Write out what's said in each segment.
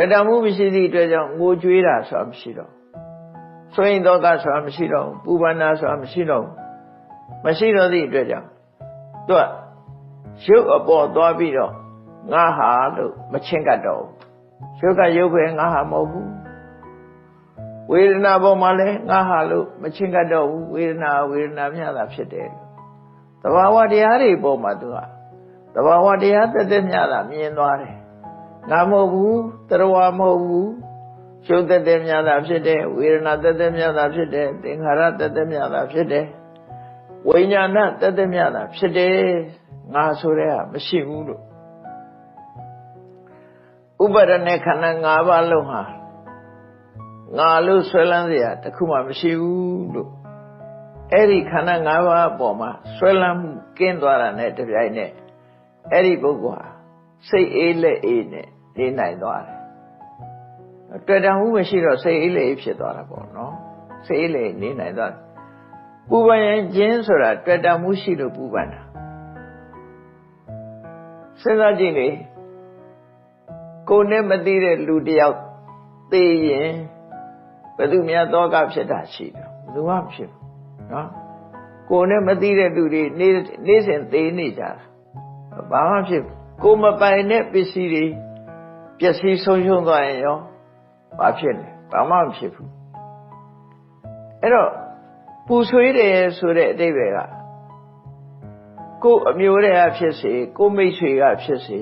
တွေ့တာမှုမရှိသည့်အတွက်ကြောင့်ငိုကြွေးတာဆိုတာမရှိတော့ဆိုရင်တော့ကဆိုတာမရှိတော့ပူပန်တာဆိုတာမရှိတော့မရှိတော့သည့်အတွက်ကြောင့်သူကရုပ်အပေါ်သွားပြီးတော့ငါဟာလို့မချင်းကတ်တော့ရုပ်ကရုပ်ပဲငါဟာမဟုတ်ဘူးဝေဒနာပေါ်မှာလည်းငါဟာလို့မချင်းကတ်တော့ဘူးဝေဒနာဝေဒနာမျှတာဖြစ်တယ်တဘာဝတရားတွေပေါ်မှာသူကတဘာဝတရားတက်တက်မျှတာမြင်သွားတယ် ငါမဟုတ်ဘူးတရားမဟုတ်ဘူးရှုပ်တက်တက်များတာဖြစ်တယ်ဝေဒနာတက်တက်များတာဖြစ်တယ်သင်္ခါရတက်တက်များတာဖြစ်တယ်ဝိညာဏတက်တက်များတာဖြစ်တယ်ငါဆိုတဲ့ဟာမရှိဘူးလို့ဥပါဒณะခန္ဓာ၅ပါးလုံးဟာငါလို့ဆွဲလန်းเสียတခုမှမရှိဘူးလို့အဲ့ဒီခန္ဓာ၅ပါးအပေါ်မှာဆွဲလန်းမှုကင်းသွားတာနဲ့တပြိုင်နက်အဲ့ဒီပုဂ္ဂိုလ်ဟာစိတ်အေးလက်အေးနဲ့ နေနိုင်သွားတယ်တွေ့တာမှုမရှိတော့စိတ်အေးလက်အေးဖြစ်သွားတာပေါ့နော်စိတ်အေးလက်နေနိုင်သွားတယ်ပူပန်ရင်ခြင်းဆိုတာတွေ့တာမှုရှိလို့ပူပန်တာစဉ်းစားကြည့်လေကိုယ်နဲ့မသိတဲ့လူတယောက်သိရင်ဘယ်သူများတောကဖြစ်တာရှိတယ်ဘယ်သူမှဖြစ်ဘူးနော်ကိုယ်နဲ့မသိတဲ့လူတွေနေ့နေ့စဉ်သိနေကြတာဘာမှဖြစ်ကိုမပိုင်တဲ့ပစ္စည်းတွေ ပျက်စီးဆုံးရှုံးသွားရင်ရောဘာဖြစ်လဲဘာမှမဖြစ်ဘူးအဲ့တော့ပူဆွေးတယ်ဆိုတဲ့အတိတ်ပဲကကိုအမျိုးတွေကဖြစ်စေကိုမိတ်ဆွေကဖြစ်စေ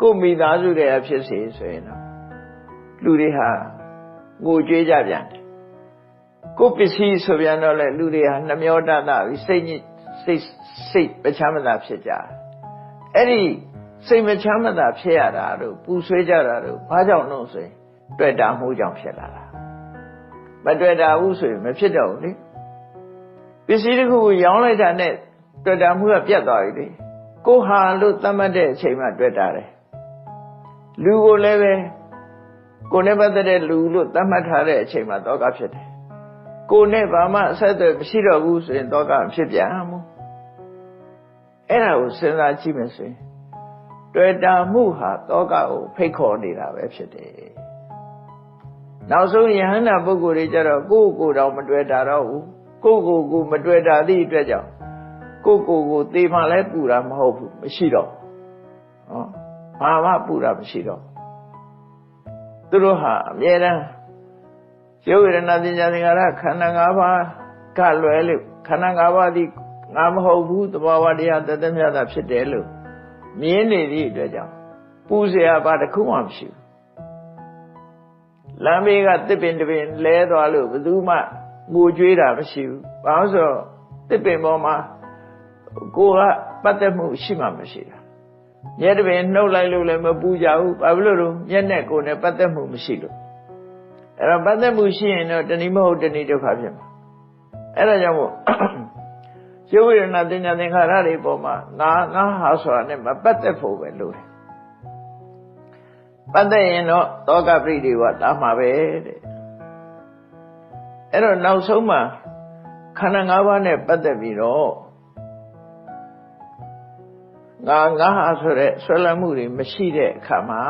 ကိုမိသားစုတွေကဖြစ်စေဆိုရင်တော့လူတွေဟာငိုကြွေးကြပြန်တယ်ကိုပစ္စည်းဆိုပြန်တော့လေလူတွေဟာနှမျောတတပြီးစိတ်ညစ်စိတ်စိတ်ပချမ်းမသာဖြစ်ကြတယ်အဲ့ဒီ စိတ်မချမ်းမသာဖြစ်ရတာတို့ပူဆွေးကြတာတို့ဘာကြောင့်လို့ဆိုရင်တွေ့တာမှုကြောင့်ဖြစ်လာတာမတွေ့တာဘူးဆိုရင်မဖြစ်တော့ဘူးလေပစ္စည်းတစ်ခုကိုရောင်းလိုက်တာနဲ့တွေ့တာမှုကပြတ်သွားပြီလေကိုဟာလို့သတ်မှတ်တဲ့အချိန်မှတွေ့တာတယ်လူကိုလည်းပဲကိုနဲ့ပတ်သက်တဲ့လူလို့သတ်မှတ်ထားတဲ့အချိန်မှတောကဖြစ်တယ်ကိုနဲ့ဘာမှအဆက်အသွယ်မရှိတော့ဘူးဆိုရင်တောကဖြစ်ပြန်မှုအဲ့ဒါကိုစဉ်းစားကြည့်မယ်ဆိုရင် တွေ့တာမှုဟာတောကကိုဖိတ်ခေါ်နေတာပဲဖြစ်တယ်နောက်ဆုံးယဟန္တာပုဂ္ဂိုလ်တွေကြတော့ကိုယ့်ကိုယ်တော့မတွေ့တာတော့ဘူးကိုယ့်ကိုယ်ကိုမတွေ့တာသည့်အတွက်ကြောင့်ကိုယ့်ကိုယ်ကိုသေမှလည်းပူတာမဟုတ်ဘူးမရှိတော့ဟောဘာမှပူတာမရှိတော့သူတို့ဟာအမြဲတမ်းရုပ်ဝေဒနာပညာသင်္ခါရခန္ဓာ၅ပါးကလွယ်လို့ခန္ဓာ၅ပါးဒီငါမဟုတ်ဘူးသဘာဝတရားတသက်မြတ်တာဖြစ်တယ်လို့ မြင်နေသည့်အတွက်ကြောင့်ပူเสียဘာတစ်ခုမှမရှိဘူးလမ်းဘေးကတစ်ပင်တစ်ပင်လဲသွားလို့ဘယ်သူမှငိုကြွေးတာမရှိဘူးဘာလို့ဆိုတစ်ပင်ပေါ်မှာကိုကပတ်သက်မှုရှိမှမရှိတာမျက်တပင်နှုတ်လိုက်လို့လည်းမပူကြဘူးဘာဖြစ်လို့လဲမျက်နဲ့ကိုယ်နဲ့ပတ်သက်မှုမရှိလို့အဲ့တော့ပတ်သက်မှုရှိရင်တော့တဏှိမဟုတ်တဏှိဒုက္ခဖြစ်မှာအဲ့ဒါကြောင့်မို့ ရုပ်ဝေဒနာတင်ညာသင်္ခါရတွေပေါ်မှာငါငါဟာဆိုတာနဲ့မပတ်သက်ဖို့ပဲလို့တယ်ပတ်သက်ရင်တော့တောကပရိဒီဝတာမှာပဲတဲ့အဲ့တော့နောက်ဆုံးမှာခန္ဓာ၅ပါးနဲ့ပတ်သက်ပြီးတော့ငါငါဟာဆိုတဲ့ဆွဲလန်းမှုတွေမရှိတဲ့အခါမှာ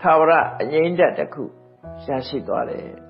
သာဝရအငြိမ့်တက်တစ်ခုရရှိသွားတယ်